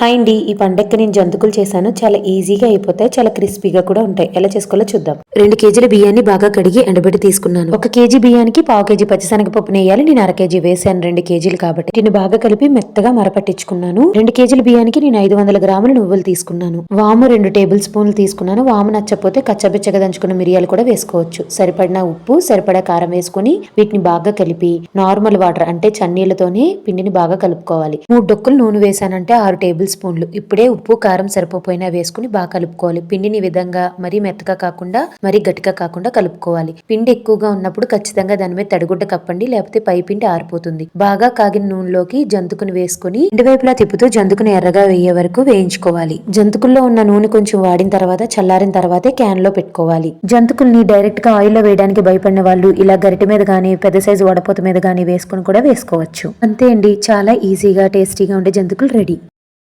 Hi అండి ఈ పండక్కి నేను జంతుకులు చేశాను. చాలా ఈజీగా అయిపోతాయి చాలా క్రిస్పీగా కూడా ఉంటాయి. ఎలా చేసుకోవాలో చూద్దాం. రెండు కేజీల బియ్యాన్ని బాగా కడిగి ఎండబెట్టి తీసుకున్నాను. ఒక కేజీ బియ్యానికి పావు కేజీ పచ్చిశనగపప్పు వేయాలి. నేను అర కేజీ వేసాను రెండు కేజీలు కాబట్టి. దీన్ని బాగా కలిపి మెత్తగా మరపట్టించుకున్నాను. రెండు కేజీల బియ్యానికి నేను ఐదు వందల గ్రాముల నువ్వులు తీసుకున్నాను. వాము రెండు టేబుల్ స్పూన్లు తీసుకున్నాను. వాము నచ్చకపోతే కచ్చబెచ్చగా దంచుకున్న మిరియాలు కూడా వేసుకోవచ్చు. సరిపడిన ఉప్పు సరిపడా కారం వేసుకుని వీటిని బాగా కలిపి నార్మల్ వాటర్ అంటే చన్నీళ్ళతోనే పిండిని బాగా కలుపుకోవాలి. మూడు డొక్కులు నూనె వేసానంటే ఆరు టేబుల్ స్పూన్లు. ఇప్పుడే ఉప్పు కారం సరిపోయినా వేసుకుని బాగా కలుపుకోవాలి. పిండిని విధంగా మరీ మెత్తగా కాకుండా మరీ గట్టిగా కాకుండా కలుపుకోవాలి. పిండి ఎక్కువగా ఉన్నప్పుడు ఖచ్చితంగా దాని మీద తడిగుడ్డ కప్పండి లేకపోతే పై పిండి ఆరిపోతుంది. బాగా కాగిన నూనెలోకి జంతుకుని వేసుకుని రెండు వైపులా తిప్పుతూ జంతుకుని ఎర్రగా వేయే వరకు వేయించుకోవాలి. జంతుకుల్లో ఉన్న నూనె కొంచెం వాడిన తర్వాత చల్లారిన తర్వాతే క్యాన్లో పెట్టుకోవాలి. జంతుకుల్ని డైరెక్ట్గా ఆయిల్లో వేయడానికి భయపడిన వాళ్ళు ఇలా గరిటె మీద గానీ పెద్ద సైజు వడపోత మీద గానీ వేసుకుని కూడా వేసుకోవచ్చు. అంతే అండి. చాలా ఈజీగా టేస్టీగా ఉండే జంతుకులు రెడీ.